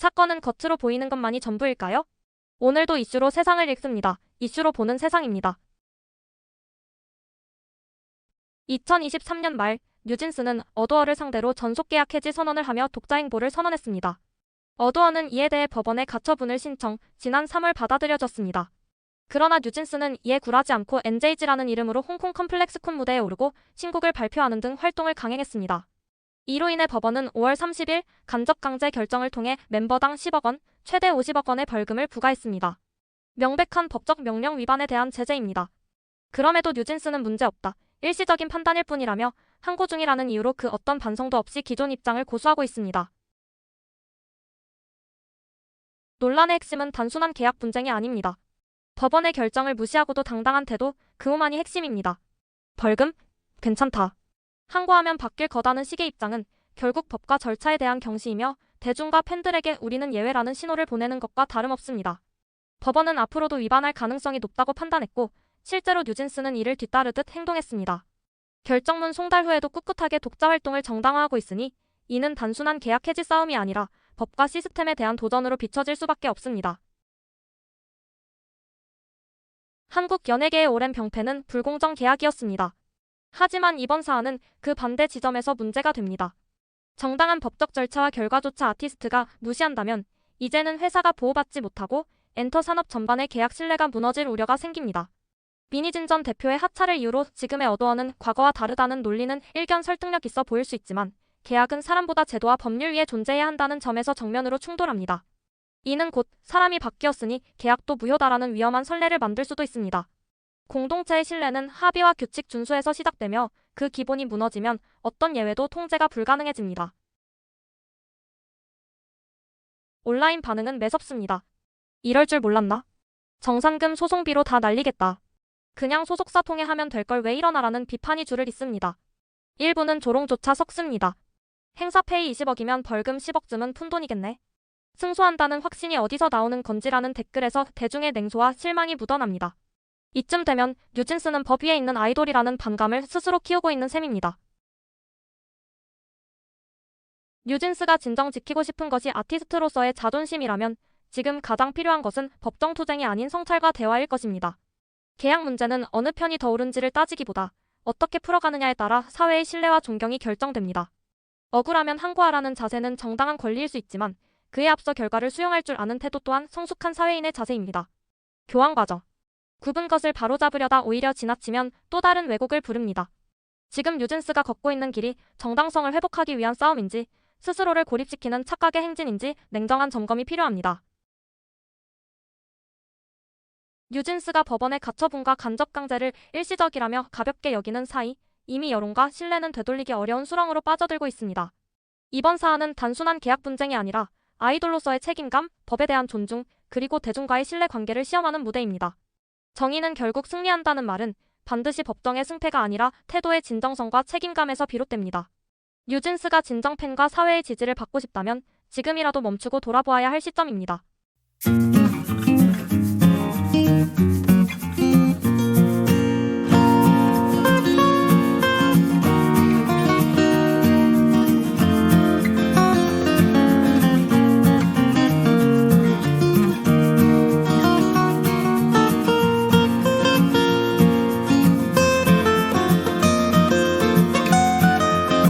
사건은 겉으로 보이는 것만이 전부일까요? 오늘도 이슈로 세상을 읽습니다. 이슈로 보는 세상입니다. 2023년 말 뉴진스는 어도어를 상대로 전속계약 해지 선언을 하며 독자 행보를 선언했습니다. 어도어는 이에 대해 법원에 가처분을 신청, 지난 3월 받아들여졌습니다. 그러나 뉴진스는 이에 굴하지 않고 NJG라는 이름으로 홍콩 컴플렉스 콘 무대에 오르고 신곡을 발표하는 등 활동을 강행했습니다. 이로 인해 법원은 5월 30일 간접 강제 결정을 통해 멤버당 10억 원, 최대 50억 원의 벌금을 부과했습니다. 명백한 법적 명령 위반에 대한 제재입니다. 그럼에도 뉴진스는 문제없다. 일시적인 판단일 뿐이라며 항고 중이라는 이유로 그 어떤 반성도 없이 기존 입장을 고수하고 있습니다. 논란의 핵심은 단순한 계약 분쟁이 아닙니다. 법원의 결정을 무시하고도 당당한 태도, 그우만이 핵심입니다. 벌금? 괜찮다. 항고하면 바뀔 거다는 식의 입장은 결국 법과 절차에 대한 경시이며 대중과 팬들에게 우리는 예외라는 신호를 보내는 것과 다름없습니다. 법원은 앞으로도 위반할 가능성이 높다고 판단했고 실제로 뉴진스는 이를 뒤따르듯 행동했습니다. 결정문 송달 후에도 꿋꿋하게 독자 활동을 정당화하고 있으니 이는 단순한 계약 해지 싸움이 아니라 법과 시스템에 대한 도전으로 비춰질 수밖에 없습니다. 한국 연예계의 오랜 병폐는 불공정 계약이었습니다. 하지만 이번 사안은 그 반대 지점에서 문제가 됩니다. 정당한 법적 절차와 결과조차 아티스트가 무시한다면 이제는 회사가 보호받지 못하고 엔터 산업 전반의 계약 신뢰가 무너질 우려가 생깁니다. 미니진 전 대표의 하차를 이유로 지금의 어도어는 과거와 다르다는 논리는 일견 설득력 있어 보일 수 있지만 계약은 사람보다 제도와 법률 위에 존재해야 한다는 점에서 정면으로 충돌합니다. 이는 곧 사람이 바뀌었으니 계약도 무효다라는 위험한 선례를 만들 수도 있습니다. 공동체의 신뢰는 합의와 규칙 준수에서 시작되며 그 기본이 무너지면 어떤 예외도 통제가 불가능해집니다. 온라인 반응은 매섭습니다. 이럴 줄 몰랐나? 정산금 소송비로 다 날리겠다. 그냥 소속사 통해 하면 될 걸 왜 이러나라는 비판이 줄을 잇습니다. 일부는 조롱조차 섞습니다. 행사페이 20억이면 벌금 10억쯤은 푼돈이겠네. 승소한다는 확신이 어디서 나오는 건지라는 댓글에서 대중의 냉소와 실망이 묻어납니다. 이쯤 되면 뉴진스는 법 위에 있는 아이돌이라는 반감을 스스로 키우고 있는 셈입니다. 뉴진스가 진정 지키고 싶은 것이 아티스트로서의 자존심이라면 지금 가장 필요한 것은 법정 투쟁이 아닌 성찰과 대화일 것입니다. 계약 문제는 어느 편이 더 옳은지를 따지기보다 어떻게 풀어가느냐에 따라 사회의 신뢰와 존경이 결정됩니다. 억울하면 항고하라는 자세는 정당한 권리일 수 있지만 그에 앞서 결과를 수용할 줄 아는 태도 또한 성숙한 사회인의 자세입니다. 교환 과정. 굽은 것을 바로잡으려다 오히려 지나치면 또 다른 왜곡을 부릅니다. 지금 뉴진스가 걷고 있는 길이 정당성을 회복하기 위한 싸움인지 스스로를 고립시키는 착각의 행진인지 냉정한 점검이 필요합니다. 뉴진스가 법원의 가처분과 간접 강제를 일시적이라며 가볍게 여기는 사이 이미 여론과 신뢰는 되돌리기 어려운 수렁으로 빠져들고 있습니다. 이번 사안은 단순한 계약 분쟁이 아니라 아이돌로서의 책임감, 법에 대한 존중, 그리고 대중과의 신뢰 관계를 시험하는 무대입니다. 정의는 결국 승리한다는 말은 반드시 법정의 승패가 아니라 태도의 진정성과 책임감에서 비롯됩니다. 뉴진스가 진정 팬과 사회의 지지를 받고 싶다면 지금이라도 멈추고 돌아보아야 할 시점입니다.